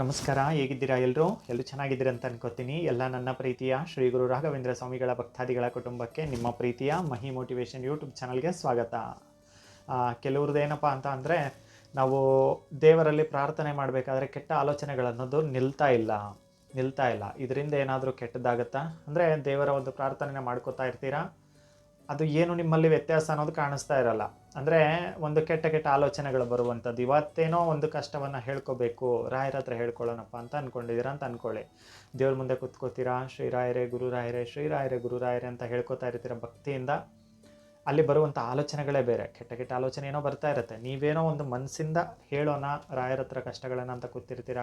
ನಮಸ್ಕಾರ, ಹೇಗಿದ್ದೀರಾ ಎಲ್ಲರೂ ಎಲ್ಲರೂ ಚೆನ್ನಾಗಿದ್ದೀರಾ ಅಂತ ಅನ್ಕೋತೀನಿ. ಎಲ್ಲ ನನ್ನ ಪ್ರೀತಿಯ ಶ್ರೀ ಗುರು ರಾಘವೇಂದ್ರ ಸ್ವಾಮಿಗಳ ಭಕ್ತಾದಿಗಳ ಕುಟುಂಬಕ್ಕೆ ನಿಮ್ಮ ಪ್ರೀತಿಯ ಮಹಿ ಮೋಟಿವೇಶನ್ ಯೂಟ್ಯೂಬ್ ಚಾನಲ್ಗೆ ಸ್ವಾಗತ. ಕೆಲವ್ರದ್ದು ಏನಪ್ಪ ಅಂತ ಅಂದರೆ, ನಾವು ದೇವರಲ್ಲಿ ಪ್ರಾರ್ಥನೆ ಮಾಡಬೇಕಾದ್ರೆ ಕೆಟ್ಟ ಆಲೋಚನೆಗಳನ್ನೋದು ನಿಲ್ತಾ ಇಲ್ಲ. ನಿಲ್ತಾ ಇಲ್ಲ. ಇದರಿಂದ ಏನಾದರೂ ಕೆಟ್ಟದಾಗತ್ತಾ ಅಂದರೆ ದೇವರ ಒಂದು ಪ್ರಾರ್ಥನೆ ಮಾಡ್ಕೋತಾ ಇರ್ತೀರಾ? ಅದು ಏನು ನಿಮ್ಮಲ್ಲಿ ವ್ಯತ್ಯಾಸ ಅನ್ನೋದು ಕಾಣಿಸ್ತಾ ಇರಲ್ಲ. ಅಂದರೆ ಒಂದು ಕೆಟ್ಟ ಕೆಟ್ಟ ಆಲೋಚನೆಗಳು ಬರುವಂಥದ್ದು. ಇವತ್ತೇನೋ ಒಂದು ಕಷ್ಟವನ್ನು ಹೇಳ್ಕೋಬೇಕು. ರಾಯರ ಹತ್ರ ಹೇಳ್ಕೊಳ್ಳೋಣಪ್ಪ ಅಂತ ಅಂದ್ಕೊಂಡಿದ್ದೀರಾ ಅಂತ ಅಂದ್ಕೊಳ್ಳಿ ದೇವ್ರ ಮುಂದೆ ಕುತ್ಕೋತೀರಾ? ಶ್ರೀರಾಯರೇ ಗುರುರಾಯರೇ ಶ್ರೀರಾಯರೇ ಗುರುರಾಯರೇ ಅಂತ ಹೇಳ್ಕೊತಾ ಇರ್ತೀರ ಭಕ್ತಿಯಿಂದ? ಅಲ್ಲಿ ಬರುವಂಥ ಆಲೋಚನೆಗಳೇ ಬೇರೆ. ಕೆಟ್ಟ ಕೆಟ್ಟ ಆಲೋಚನೆ ಏನೋ ಬರ್ತಾ ಇರುತ್ತೆ. ನೀವೇನೋ ಒಂದು ಮನಸ್ಸಿಂದ ಹೇಳೋಣ, ರಾಯರ ಹತ್ರ ಕಷ್ಟಗಳನ್ನು ಅಂತ ಕೂತಿರ್ತೀರ?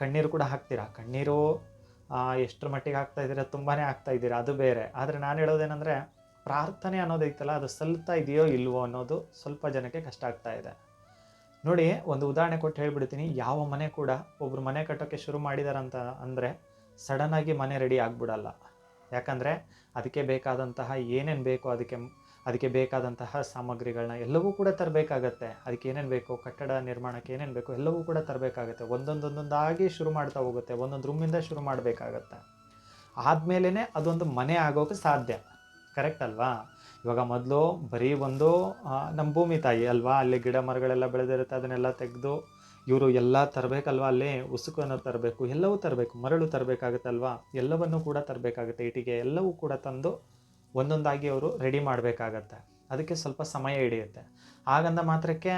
ಕಣ್ಣೀರು ಕೂಡ ಹಾಕ್ತೀರಾ? ಕಣ್ಣೀರು ಎಷ್ಟರ ಮಟ್ಟಿಗೆ ಹಾಕ್ತಾ ಇದ್ದೀರಾ? ತುಂಬಾ ಆಗ್ತಾ ಇದ್ದೀರಾ? ಅದು ಬೇರೆ. ಆದರೆ ನಾನು ಹೇಳೋದೇನೆಂದರೆ ಪ್ರಾರ್ಥನೆ ಅನ್ನೋದೈತಲ್ಲ ಅದು ಸಲ್ತಾ ಇದೆಯೋ ಇಲ್ವೋ ಅನ್ನೋದು ಸ್ವಲ್ಪ ಜನಕ್ಕೆ ಕಷ್ಟ ಆಗ್ತಾ ಇದೆ. ನೋಡಿ, ಒಂದು ಉದಾಹರಣೆ ಕೊಟ್ಟು ಹೇಳ್ಬಿಡ್ತೀನಿ. ಯಾವ ಮನೆ ಕೂಡ ಒಬ್ಬರು ಮನೆ ಕಟ್ಟೋಕ್ಕೆ ಶುರು ಮಾಡಿದಾರಂತ ಅಂದರೆ ಸಡನ್ನಾಗಿ ಮನೆ ರೆಡಿ ಆಗ್ಬಿಡಲ್ಲ. ಯಾಕಂದರೆ ಅದಕ್ಕೆ ಬೇಕಾದಂತಹ ಏನೇನು ಬೇಕೋ ಅದಕ್ಕೆ ಅದಕ್ಕೆ ಬೇಕಾದಂತಹ ಸಾಮಗ್ರಿಗಳನ್ನ ಎಲ್ಲವೂ ಕೂಡ ತರಬೇಕಾಗತ್ತೆ. ಅದಕ್ಕೆ ಏನೇನು ಬೇಕು ಕಟ್ಟಡ ನಿರ್ಮಾಣಕ್ಕೆ ಏನೇನು ಬೇಕು ಎಲ್ಲವೂ ಕೂಡ ತರಬೇಕಾಗತ್ತೆ. ಒಂದೊಂದೊಂದೊಂದಾಗಿ ಶುರು ಮಾಡ್ತಾ ಹೋಗುತ್ತೆ. ಒಂದೊಂದು ರೂಮಿಂದ ಶುರು ಮಾಡಬೇಕಾಗತ್ತೆ. ಆದಮೇಲೆ ಅದೊಂದು ಮನೆ ಆಗೋಕ್ಕೆ ಸಾಧ್ಯ. ಕರೆಕ್ಟ್ ಅಲ್ವಾ? ಇವಾಗ ಮೊದಲು ಬರೀ ಒಂದು ನಮ್ಮ ಭೂಮಿ ತಾಯಿ ಅಲ್ವಾ? ಅಲ್ಲಿ ಗಿಡ ಮರಗಳೆಲ್ಲ ಬೆಳೆದಿರುತ್ತೆ, ಅದನ್ನೆಲ್ಲ ತೆಗೆದು ಇವರು ಎಲ್ಲ ತರಬೇಕಲ್ವಾ? ಅಲ್ಲಿ ಉಸುಕನ್ನು ತರಬೇಕು, ಎಲ್ಲವೂ ತರಬೇಕು, ಮರಳು ತರಬೇಕಾಗುತ್ತಲ್ವಾ ಎಲ್ಲವನ್ನೂ ಕೂಡ ತರಬೇಕಾಗುತ್ತೆ ಇಟ್ಟಿಗೆ ಎಲ್ಲವೂ ಕೂಡ ತಂದು ಒಂದೊಂದಾಗಿ ಅವರು ರೆಡಿ ಮಾಡಬೇಕಾಗತ್ತೆ. ಅದಕ್ಕೆ ಸ್ವಲ್ಪ ಸಮಯ ಹಿಡಿಯುತ್ತೆ. ಹಾಗಂದ ಮಾತ್ರಕ್ಕೆ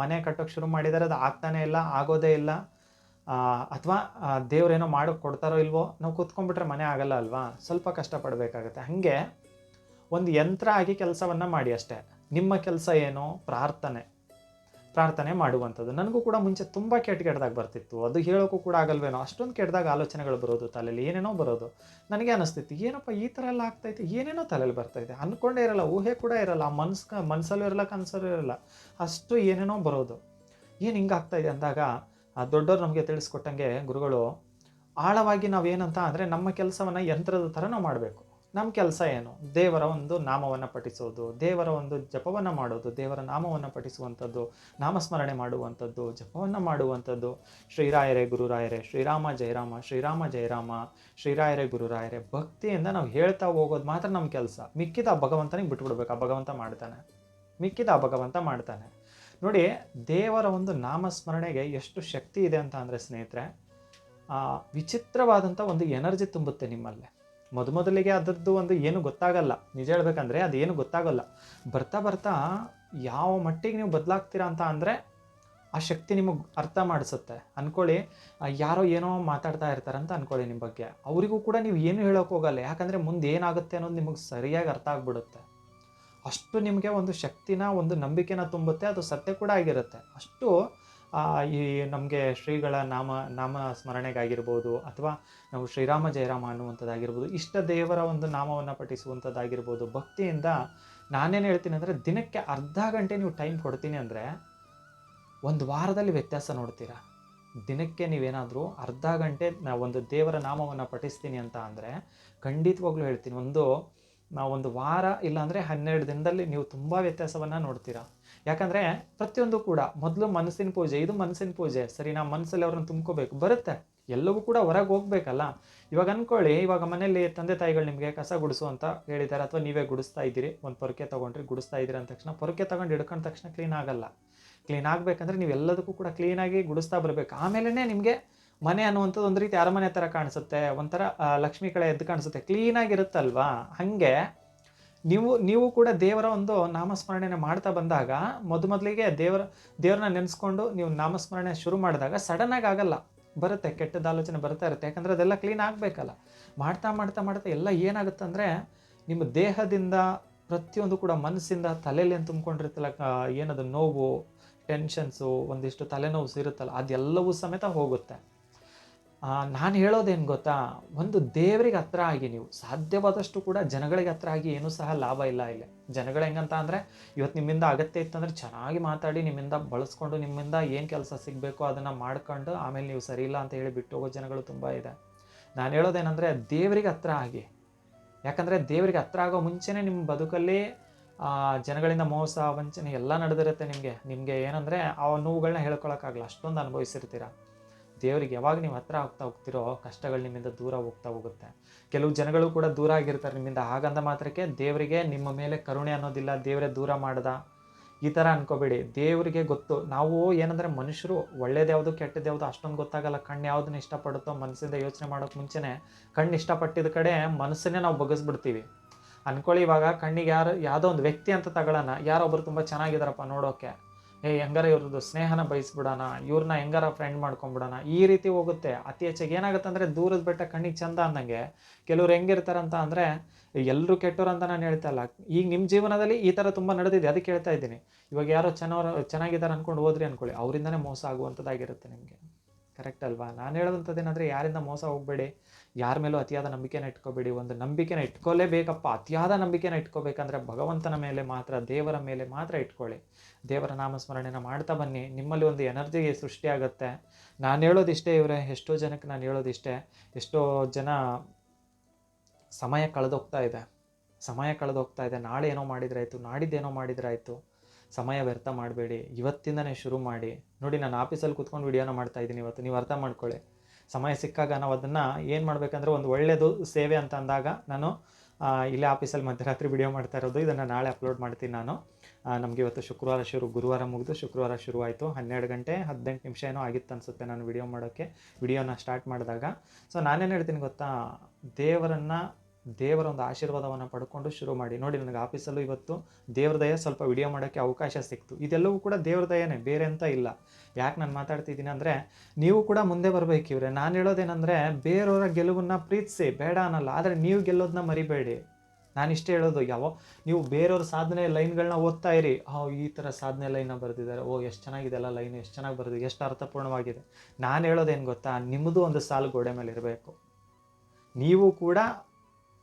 ಮನೆ ಕಟ್ಟೋಕ್ಕೆ ಶುರು ಮಾಡಿದರೆ, ಅದು ಆಗ್ತಾನೇ ಇಲ್ಲ, ಆಗೋದೇ ಇಲ್ಲ. ಅಥವಾ ದೇವ್ರೇನೋ ಮಾಡೋಕ್ಕೆ ಕೊಡ್ತಾರೋ ಇಲ್ವೋ, ನಾವು ಕೂತ್ಕೊಂಡ್ಬಿಟ್ರೆ ಮನೆ ಆಗಲ್ಲ ಅಲ್ವಾ? ಸ್ವಲ್ಪ ಕಷ್ಟಪಡಬೇಕಾಗತ್ತೆ. ಹಾಗೆ ಒಂದು ಯಂತ್ರ ಆಗಿ ಕೆಲಸವನ್ನು ಮಾಡಿ ಅಷ್ಟೇ. ನಿಮ್ಮ ಕೆಲಸ ಏನು? ಪ್ರಾರ್ಥನೆ. ಪ್ರಾರ್ಥನೆ ಮಾಡುವಂಥದ್ದು. ನನಗೂ ಕೂಡ ಮುಂಚೆ ತುಂಬ ಕೆಟ್ಟ ಕೆಟ್ಟದಾಗ ಬರ್ತಿತ್ತು. ಅದು ಹೇಳೋಕ್ಕೂ ಕೂಡ ಆಗಲ್ವೇನೋ? ಅಷ್ಟೊಂದು ಕೆಟ್ಟದಾಗ ಆಲೋಚನೆಗಳು ಬರೋದು ತಲೆಯಲ್ಲಿ ಏನೇನೋ ಬರೋದು. ನನಗೆ ಅನಿಸ್ತಿತ್ತು, ಏನಪ್ಪ ಈ ಥರ ಎಲ್ಲ ಆಗ್ತೈತೆ ಏನೇನೋ ತಲೆಯಲ್ಲಿ ಬರ್ತೈತೆ ಅಂದ್ಕೊಂಡೇ ಇರಲ್ಲ, ಊಹೆ ಕೂಡ ಇರಲ್ಲ ಮನ್ಸು ಮನ್ಸ್ ಮನಸ್ಸಲ್ಲೂ ಇರಲ್ಲ, ಕನಸಲ್ಲೂ ಇರಲ್ಲ. ಅಷ್ಟು ಏನೇನೋ ಬರೋದು. ಏನು ಹಿಂಗಾಗ್ತಾಯಿದೆ ಅಂದಾಗ ದೊಡ್ಡವ್ರು ನಮಗೆ ತಿಳಿಸ್ಕೊಟ್ಟಂಗೆ ಗುರುಗಳು, ಆಳವಾಗಿ ನಾವೇನಂತ ಅಂದರೆ ನಮ್ಮ ಕೆಲಸವನ್ನು ಯಂತ್ರದ ಥರ ನಾವು ಮಾಡಬೇಕು. ನಮ್ಮ ಕೆಲಸ ಏನು? ದೇವರ ಒಂದು ನಾಮವನ್ನು ಪಠಿಸೋದು, ದೇವರ ಒಂದು ಜಪವನ್ನು ಮಾಡೋದು, ದೇವರ ನಾಮವನ್ನು ಪಠಿಸುವಂಥದ್ದು, ನಾಮಸ್ಮರಣೆ ಮಾಡುವಂಥದ್ದು, ಜಪವನ್ನು ಮಾಡುವಂಥದ್ದು. ಶ್ರೀರಾಯರೇ ಗುರುರಾಯರೇ, ಶ್ರೀರಾಮ ಜಯರಾಮ ಶ್ರೀರಾಮ ಜಯರಾಮ ಶ್ರೀರಾಯರೇ ಗುರುರಾಯರೇ. ಭಕ್ತಿಯಿಂದ ನಾವು ಹೇಳ್ತಾ ಹೋಗೋದು ಮಾತ್ರ ನಮ್ಮ ಕೆಲಸ. ಮಿಕ್ಕಿದ ಆ ಭಗವಂತನಿಗೆ ಬಿಟ್ಬಿಡ್ಬೇಕು, ಆ ಭಗವಂತ ಮಾಡ್ತಾನೆ. ಮಿಕ್ಕಿದ ಆ ಭಗವಂತ ಮಾಡ್ತಾನೆ. ನೋಡಿ, ದೇವರ ಒಂದು ನಾಮಸ್ಮರಣೆಗೆ ಎಷ್ಟು ಶಕ್ತಿ ಇದೆ ಅಂತ ಅಂದರೆ ಸ್ನೇಹಿತರೆ ವಿಚಿತ್ರವಾದಂಥ ಒಂದು ಎನರ್ಜಿ ತುಂಬುತ್ತೆ ನಿಮ್ಮಲ್ಲೇ. ಮೊದಮೊದಲಿಗೆ ಅದರದ್ದು ಒಂದು ಏನು ಗೊತ್ತಾಗಲ್ಲ. ನಿಜ ಹೇಳ್ಬೇಕಂದ್ರೆ ಅದೇನು ಗೊತ್ತಾಗಲ್ಲ. ಬರ್ತಾ ಬರ್ತಾ ಯಾವ ಮಟ್ಟಿಗೆ ನೀವು ಬದಲಾಗ್ತೀರಾ ಅಂತ ಅಂದರೆ ಆ ಶಕ್ತಿ ನಿಮಗೆ ಅರ್ಥ ಮಾಡಿಸುತ್ತೆ. ಅಂದ್ಕೊಳ್ಳಿ ಯಾರೋ ಏನೋ ಮಾತಾಡ್ತಾ ಇರ್ತಾರೆ ಅಂತ ಅಂದ್ಕೊಳ್ಳಿ ನಿಮ್ಮ ಬಗ್ಗೆ. ಅವರಿಗೂ ಕೂಡ ನೀವು ಏನು ಹೇಳೋಕೆ ಹೋಗಲ್ಲ. ಯಾಕಂದರೆ ಮುಂದೆ ಏನಾಗುತ್ತೆ ಅನ್ನೋದು ನಿಮಗೆ ಸರಿಯಾಗಿ ಅರ್ಥ ಆಗ್ಬಿಡುತ್ತೆ. ಅಷ್ಟು ನಿಮಗೆ ಒಂದು ಶಕ್ತಿನ, ಒಂದು ನಂಬಿಕೆನ ತುಂಬುತ್ತೆ, ಅದು ಸತ್ಯ ಕೂಡ ಆಗಿರುತ್ತೆ. ಅಷ್ಟು ಈ ನಮಗೆ ಶ್ರೀಗಳ ನಾಮ ನಾಮ ಸ್ಮರಣೆಗಾಗಿರ್ಬೋದು, ಅಥವಾ ನಾವು ಶ್ರೀರಾಮ ಜಯರಾಮ ಅನ್ನುವಂಥದ್ದಾಗಿರ್ಬೋದು, ಇಷ್ಟ ದೇವರ ಒಂದು ನಾಮವನ್ನು ಪಠಿಸುವಂಥದ್ದಾಗಿರ್ಬೋದು, ಭಕ್ತಿಯಿಂದ ನಾನೇನು ಹೇಳ್ತೀನಿ ಅಂದರೆ ದಿನಕ್ಕೆ ಅರ್ಧ ಗಂಟೆ ನೀವು ಟೈಮ್ ಕೊಡ್ತೀನಿ ಅಂದರೆ ಒಂದು ವಾರದಲ್ಲಿ ವ್ಯತ್ಯಾಸ ನೋಡ್ತೀರಾ? ದಿನಕ್ಕೆ ನೀವೇನಾದರೂ ಅರ್ಧ ಗಂಟೆ ಒಂದು ದೇವರ ನಾಮವನ್ನು ಪಠಿಸ್ತೀನಿ ಅಂತ ಅಂದರೆ ಖಂಡಿತವಾಗ್ಲೂ ಹೇಳ್ತೀನಿ. ಒಂದು ನಾವು ಒಂದು ವಾರ ಇಲ್ಲಾಂದರೆ ಹನ್ನೆರಡು ದಿನದಲ್ಲಿ ನೀವು ತುಂಬ ವ್ಯತ್ಯಾಸವನ್ನು ನೋಡ್ತೀರಾ. ಯಾಕಂದರೆ ಪ್ರತಿಯೊಂದು ಕೂಡ ಮೊದಲು ಮನಸ್ಸಿನ ಪೂಜೆ, ಇದು ಮನಸ್ಸಿನ ಪೂಜೆ. ಸರಿ ನಾವು ಮನಸ್ಸಲ್ಲಿ ಅವ್ರನ್ನ ತುಂಬ್ಕೋಬೇಕು. ಬರುತ್ತೆ. ಎಲ್ಲವೂ ಕೂಡ ಹೊರಗೆ ಹೋಗ್ಬೇಕಲ್ಲ. ಇವಾಗ ಅಂದ್ಕೊಳ್ಳಿ ಇವಾಗ ಮನೆಯಲ್ಲಿ ತಂದೆ ತಾಯಿಗಳು ನಿಮಗೆ ಕಸ ಗುಡಿಸು ಅಂತ ಹೇಳಿದ್ದಾರೆ ಅಥವಾ ನೀವೇ ಗುಡಿಸ್ತಾ ಇದ್ದೀರಿ. ಒಂದು ಪೊರಕೆ ತೊಗೊಂಡ್ರಿ, ಗುಡಿಸ್ತಾ ಇದ್ದೀರಿ ಅಂದ ತಕ್ಷಣ ಪೊರಕೆ ತೊಗೊಂಡು ಹಿಡ್ಕೊಂಡ ತಕ್ಷಣ ಕ್ಲೀನ್ ಆಗಲ್ಲ. ಕ್ಲೀನ್ ಆಗಬೇಕಂದ್ರೆ ನೀವು ಎಲ್ಲದಕ್ಕೂ ಕೂಡ ಕ್ಲೀನಾಗಿ ಗುಡಿಸ್ತಾ ಬರಬೇಕು. ಆಮೇಲೆ ನಿಮಗೆ ಮನೆ ಅನ್ನುವಂಥದ್ದು ಒಂದು ರೀತಿ ಅರಮನೆ ಥರ ಕಾಣಿಸುತ್ತೆ, ಒಂಥರ ಲಕ್ಷ್ಮೀ ಕಡೆ ಎದ್ದು ಕಾಣಿಸುತ್ತೆ. ಕ್ಲೀನಾಗಿರುತ್ತಲ್ವಾ ಹಾಗೆ ನೀವು ನೀವು ಕೂಡ ದೇವರ ಒಂದು ನಾಮಸ್ಮರಣೆನ ಮಾಡ್ತಾ ಬಂದಾಗ ಮೊದಮೊದಲಿಗೆ ದೇವರ, ದೇವ್ರನ್ನ ನೆನೆಸ್ಕೊಂಡು ನೀವು ನಾಮಸ್ಮರಣೆ ಶುರು ಮಾಡಿದಾಗ ಸಡನ್ನಾಗಿ ಆಗಲ್ಲ. ಬರುತ್ತೆ ಕೆಟ್ಟದ ಆಲೋಚನೆ ಬರ್ತಾ ಇರುತ್ತೆ. ಯಾಕಂದರೆ ಅದೆಲ್ಲ ಕ್ಲೀನ್ ಆಗಬೇಕಲ್ಲ. ಮಾಡ್ತಾ ಮಾಡ್ತಾ ಮಾಡ್ತಾ ಎಲ್ಲ ಏನಾಗುತ್ತೆ ಅಂದರೆ ನಿಮ್ಮ ದೇಹದಿಂದ ಪ್ರತಿಯೊಂದು ಕೂಡ ಮನಸ್ಸಿಂದ ತಲೆಯಲ್ಲಿ ತುಂಬ್ಕೊಂಡಿರ್ತಲ್ಲ ಏನದು ನೋವು ಟೆನ್ಷನ್ಸು ಒಂದಿಷ್ಟು ತಲೆನೋವು ಇರುತ್ತಲ್ಲ, ಅದೆಲ್ಲವೂ ಸಮೇತ ಹೋಗುತ್ತೆ. ನಾನು ಹೇಳೋದೇನು ಗೊತ್ತಾ? ಒಂದು ದೇವರಿಗೆ ಹತ್ರ ಆಗಿ ನೀವು, ಸಾಧ್ಯವಾದಷ್ಟು ಕೂಡ ಜನಗಳಿಗೆ ಹತ್ರ ಆಗಿ ಏನೂ ಸಹ ಲಾಭ ಇಲ್ಲ ಇಲ್ಲಿ. ಜನಗಳು ಹೆಂಗಂತ ಅಂದರೆ ಇವತ್ತು ನಿಮ್ಮಿಂದ ಅಗತ್ಯ ಇತ್ತಂದ್ರೆ ಚೆನ್ನಾಗಿ ಮಾತಾಡಿ, ನಿಮ್ಮಿಂದ ಬಳಸ್ಕೊಂಡು, ನಿಮ್ಮಿಂದ ಏನು ಕೆಲಸ ಸಿಗಬೇಕು ಅದನ್ನು ಮಾಡ್ಕೊಂಡು, ಆಮೇಲೆ ನೀವು ಸರಿ ಇಲ್ಲ ಅಂತ ಹೇಳಿ ಬಿಟ್ಟು ಹೋಗೋ ಜನಗಳು ತುಂಬ ಇದೆ. ನಾನು ಹೇಳೋದೇನೆಂದರೆ, ದೇವರಿಗೆ ಹತ್ರ ಆಗಿ. ಯಾಕಂದರೆ ದೇವರಿಗೆ ಹತ್ರ ಆಗೋ ಮುಂಚೆನೇ ನಿಮ್ಮ ಬದುಕಲ್ಲಿ ಜನಗಳಿಂದ ಮೋಸ, ವಂಚನೆ ಎಲ್ಲ ನಡೆದಿರುತ್ತೆ ನಿಮಗೆ. ನಿಮಗೆ ಏನಂದರೆ, ಆ ನೋವುಗಳನ್ನ ಹೇಳ್ಕೊಳಕ್ಕಾಗಲ್ಲ. ಅಷ್ಟೊಂದು ಅನುಭವಿಸಿರ್ತೀರ? ದೇವರಿಗೆ ಯಾವಾಗ ನೀವು ಹತ್ರ ಆಗ್ತಾ ಹೋಗ್ತಿರೋ ಕಷ್ಟಗಳು ನಿಮ್ಮಿಂದ ದೂರ ಹೋಗ್ತಾ ಹೋಗುತ್ತೆ. ಕೆಲವು ಜನಗಳು ಕೂಡ ದೂರ ಆಗಿರ್ತಾರೆ ನಿಮ್ಮಿಂದ ಹಾಗಂದ ಮಾತ್ರಕ್ಕೆ ದೇವರಿಗೆ ನಿಮ್ಮ ಮೇಲೆ ಕರುಣೆ ಅನ್ನೋದಿಲ್ಲ, ದೇವರೇ ದೂರ ಮಾಡ್ದ. ಈ ಥರ ಅನ್ಕೋಬೇಡಿ. ದೇವರಿಗೆ ಗೊತ್ತು. ನಾವು ಏನಂದರೆ ಮನುಷ್ಯರು ಒಳ್ಳೇದು ಯಾವುದು ಕೆಟ್ಟದ್ದು ಯಾವುದು ಅಷ್ಟೊಂದು ಗೊತ್ತಾಗಲ್ಲ. ಕಣ್ಣು ಯಾವುದನ್ನ ಇಷ್ಟಪಡುತ್ತೋ ಮನಸ್ಸಿಂದ ಯೋಚನೆ ಮಾಡೋಕ್ಕೆ ಮುಂಚೆನೇ ಕಣ್ಣು ಇಷ್ಟಪಟ್ಟಿದ ಕಡೆ ಮನಸ್ಸನ್ನೇ ನಾವು ಬಗ್ಗಿಸ್ಬಿಡ್ತೀವಿ ಅನ್ಕೊಳ್ಳಿ ಇವಾಗ ಕಣ್ಣಿಗೆ ಯಾರು, ಯಾವುದೋ ಒಂದು ವ್ಯಕ್ತಿ ಅಂತ ತಗೊಳ್ಳೋಣ ಯಾರೊಬ್ಬರು ತುಂಬ ಚೆನ್ನಾಗಿದ್ದಾರಪ್ಪ ನೋಡೋಕೆ. ಏ, ಹೆಂಗಾರ ಇವ್ರದ್ದು ಸ್ನೇಹನ ಬಯಸ್ಬಿಡೋಣ, ಇವ್ರನ್ನ ಹೆಂಗಾರ ಫ್ರೆಂಡ್ ಮಾಡ್ಕೊಂಬಿಡೋಣ, ಈ ರೀತಿ ಹೋಗುತ್ತೆ. ಅತಿ ಹೆಚ್ಚಾಗಿ ಏನಾಗುತ್ತೆ ಅಂದರೆ ದೂರದ ಬೆಟ್ಟ ಕಣ್ಣಿಗೆ ಚಂದ ಅಂದಂಗೆ ಕೆಲವ್ರು ಹೆಂಗಿರ್ತಾರಂತ ಅಂದರೆ ಎಲ್ಲರೂ ಕೆಟ್ಟವ್ರು ಅಂತ ನಾನು ಹೇಳ್ತಾ ಇಲ್ಲ. ಈಗ ನಿಮ್ಮ ಜೀವನದಲ್ಲಿ ಈ ಥರ ತುಂಬ ನಡೆದಿದೆ ಅದಕ್ಕೆ ಹೇಳ್ತಾ ಇದ್ದೀನಿ. ಇವಾಗ ಯಾರೋ ಚೆನ್ನಾರು ಚೆನ್ನಾಗಿದ್ದಾರೆ ಅಂದ್ಕೊಂಡು ಹೋದ್ರಿ ಅಂದ್ಕೊಳ್ಳಿ ಅವರಿಂದನೇ ಮೋಸ ಆಗುವಂಥದ್ದಾಗಿರುತ್ತೆ ನಿಮಗೆ. ಕರೆಕ್ಟ್ ಅಲ್ವಾ? ನಾನು ಹೇಳೋದಂಥದ್ದು ಏನಂದರೆ ಯಾರಿಂದ ಮೋಸ ಹೋಗಬೇಡಿ, ಯಾರ ಮೇಲೂ ಅತಿಯಾದ ನಂಬಿಕೆನ ಇಟ್ಕೋಬೇಡಿ, ಒಂದು ನಂಬಿಕೆನ ಇಟ್ಕೊಳ್ಳೇಬೇಕಪ್ಪ ಅತಿಯಾದ ನಂಬಿಕೆನ ಇಟ್ಕೋಬೇಕಂದ್ರೆ ಭಗವಂತನ ಮೇಲೆ ಮಾತ್ರ, ದೇವರ ಮೇಲೆ ಮಾತ್ರ ಇಟ್ಕೊಳ್ಳಿ. ದೇವರ ನಾಮಸ್ಮರಣೆನ ಮಾಡ್ತಾ ಬನ್ನಿ. ನಿಮ್ಮಲ್ಲಿ ಒಂದು ಎನರ್ಜಿ ಸೃಷ್ಟಿಯಾಗುತ್ತೆ. ನಾನು ಹೇಳೋದಿಷ್ಟೇ ಇವರೇ, ಎಷ್ಟೋ ಜನಕ್ಕೆ ನಾನು ಹೇಳೋದಿಷ್ಟೇ, ಎಷ್ಟೋ ಜನ ಸಮಯ ಕಳೆದೋಗ್ತಾ ಇದೆ. ಸಮಯ ಕಳೆದೋಗ್ತಾ ಇದೆ. ನಾಳೆ ಏನೋ ಮಾಡಿದ್ರಾಯ್ತು ನಾಡಿದ್ದೇನೋ ಮಾಡಿದ್ರಾಯ್ತು. ಸಮಯ ವ್ಯರ್ಥ ಮಾಡಬೇಡಿ, ಇವತ್ತಿಂದನೇ ಶುರು ಮಾಡಿ. ನೋಡಿ, ನಾನು ಆಫೀಸಲ್ಲಿ ಕೂತ್ಕೊಂಡು ವಿಡಿಯೋನ ಮಾಡ್ತಾ ಇದ್ದೀನಿ ಇವತ್ತು, ನೀವು ಅರ್ಥ ಮಾಡ್ಕೊಳ್ಳಿ. ಸಮಯ ಸಿಕ್ಕಾಗ ನಾವು ಅದನ್ನು ಏನು ಮಾಡಬೇಕಂದ್ರೆ ಒಂದು ಒಳ್ಳೆಯದು ಸೇವೆ ಅಂತ ಅಂದಾಗ ನಾನು ಇಲ್ಲೇ ಆಫೀಸಲ್ಲಿ ಮಧ್ಯರಾತ್ರಿ ವಿಡಿಯೋ ಮಾಡ್ತಾ ಇರೋದು, ಇದನ್ನು ನಾಳೆ ಅಪ್ಲೋಡ್ ಮಾಡ್ತೀನಿ ನಾನು. ನಮಗೆ ಇವತ್ತು ಶುಕ್ರವಾರ ಶುರು, ಗುರುವಾರ ಮುಗಿದು ಶುಕ್ರವಾರ ಶುರುವಾಯಿತು. ಹನ್ನೆರಡು ಗಂಟೆ ಹದಿನೆಂಟು ನಿಮಿಷ ಏನೋ ಆಗಿತ್ತು ಅನಿಸುತ್ತೆ ನಾನು ವಿಡಿಯೋ ಮಾಡೋಕ್ಕೆ, ವಿಡಿಯೋನ ಸ್ಟಾರ್ಟ್ ಮಾಡಿದಾಗ. ಸೊ ನಾನೇನು ಹೇಳ್ತೀನಿ ಗೊತ್ತಾ, ದೇವರನ್ನು ದೇವರ ಒಂದು ಆಶೀರ್ವಾದವನ್ನು ಪಡ್ಕೊಂಡು ಶುರು ಮಾಡಿ. ನೋಡಿ, ನನಗೆ ಆಫೀಸಲ್ಲೂ ಇವತ್ತು ದೇವ್ರ ದಯ ಸ್ವಲ್ಪ ವಿಡಿಯೋ ಮಾಡೋಕ್ಕೆ ಅವಕಾಶ ಸಿಕ್ತು. ಇದೆಲ್ಲವೂ ಕೂಡ ದೇವ್ರ ದಯನೇ, ಬೇರೆ ಅಂತ ಇಲ್ಲ. ಯಾಕೆ ನಾನು ಮಾತಾಡ್ತಿದ್ದೀನಿ ಅಂದರೆ, ನೀವು ಕೂಡ ಮುಂದೆ ಬರಬೇಕು ಇವ್ರೆ. ನಾನು ಹೇಳೋದೇನೆಂದರೆ, ಬೇರೆಯವರ ಗೆಲುವನ್ನು ಪ್ರೀತಿಸಿ, ಬೇಡ ಅನ್ನಲ್ಲ. ಆದರೆ ನೀವು ಗೆಲ್ಲೋದನ್ನ ಮರಿಬೇಡಿ. ನಾನು ಇಷ್ಟೇ ಹೇಳೋದು, ಯಾವ, ನೀವು ಬೇರೆಯವ್ರ ಸಾಧನೆ ಲೈನ್ಗಳನ್ನ ಓದ್ತಾ ಇರಿ. ಆ ಈ ಥರ ಸಾಧನೆ ಲೈನ ಬರೆದಿದ್ದಾರೆ. ಓ, ಎಷ್ಟು ಚೆನ್ನಾಗಿದೆ ಅಲ್ಲ ಲೈನ್, ಎಷ್ಟು ಚೆನ್ನಾಗಿ ಬರೆದಿದೆ, ಎಷ್ಟು ಅರ್ಥಪೂರ್ಣವಾಗಿದೆ. ನಾನು ಹೇಳೋದೇನು ಗೊತ್ತಾ? ನಿಮ್ಮದು ಒಂದು ಸಾಲು ಗೋಡೆ ಮೇಲೆ ಇರಬೇಕು ನೀವು ಕೂಡ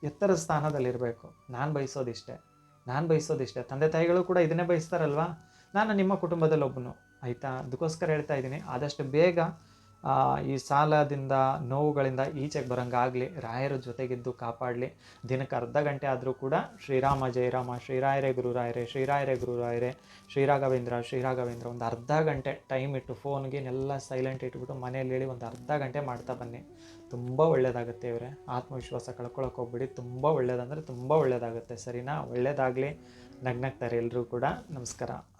ಎತ್ತರ ಸ್ಥಾನದಲ್ಲಿರಬೇಕು. ನಾನು ಬಯಸೋದಿಷ್ಟೇ. ನಾನು ಬಯಸೋದಿಷ್ಟೇ. ತಂದೆ ತಾಯಿಗಳು ಕೂಡ ಇದನ್ನೇ ಬಯಸ್ತಾರಲ್ವಾ? ನಾನು ನಿಮ್ಮ ಕುಟುಂಬದಲ್ಲಿ ಒಬ್ಬನು ಆಯಿತಾ? ಅದಕ್ಕೋಸ್ಕರ ಹೇಳ್ತಾ ಇದ್ದೀನಿ. ಆದಷ್ಟು ಬೇಗ ಈ ಸಾಲದಿಂದ, ನೋವುಗಳಿಂದ ಈಚೆಗೆ ಬರೋಂಗಾಗಲಿ, ರಾಯರ ಜೊತೆಗಿದ್ದು ಕಾಪಾಡಲಿ. ದಿನಕ್ಕೆ ಅರ್ಧ ಗಂಟೆ ಆದರೂ ಕೂಡ ಶ್ರೀರಾಮ ಜಯರಾಮ ಶ್ರೀರಾಯರೇ ಗುರುರಾಯರೇ ಶ್ರೀರಾಯರೇ ಗುರುರಾಯರೇ, ಶ್ರೀರಾಘವೇಂದ್ರ ಶ್ರೀರಾಘವೇಂದ್ರ ಒಂದು ಅರ್ಧ ಗಂಟೆ ಟೈಮ್ ಇಟ್ಟು ಫೋನ್ಗೇನೆಲ್ಲ ಸೈಲೆಂಟ್ ಇಟ್ಬಿಟ್ಟು ಮನೇಲಿ ಹೇಳಿ ಒಂದು ಅರ್ಧ ಗಂಟೆ ಮಾಡ್ತಾ ಬನ್ನಿ. ತುಂಬ ಒಳ್ಳೆಯದಾಗುತ್ತೆ ಇವರೇ. ಆತ್ಮವಿಶ್ವಾಸ ಕಳ್ಕೊಳಕ್ಕೆ ಹೋಗ್ಬಿಡಿ. ತುಂಬ ಒಳ್ಳೆಯದಂದರೆ ತುಂಬ ಒಳ್ಳೆಯದಾಗುತ್ತೆ ಸರಿನಾ? ಒಳ್ಳೆಯದಾಗಲಿ ನಗ್ನಗ್ತಾರೆ ಎಲ್ಲರೂ ಕೂಡ. ನಮಸ್ಕಾರ.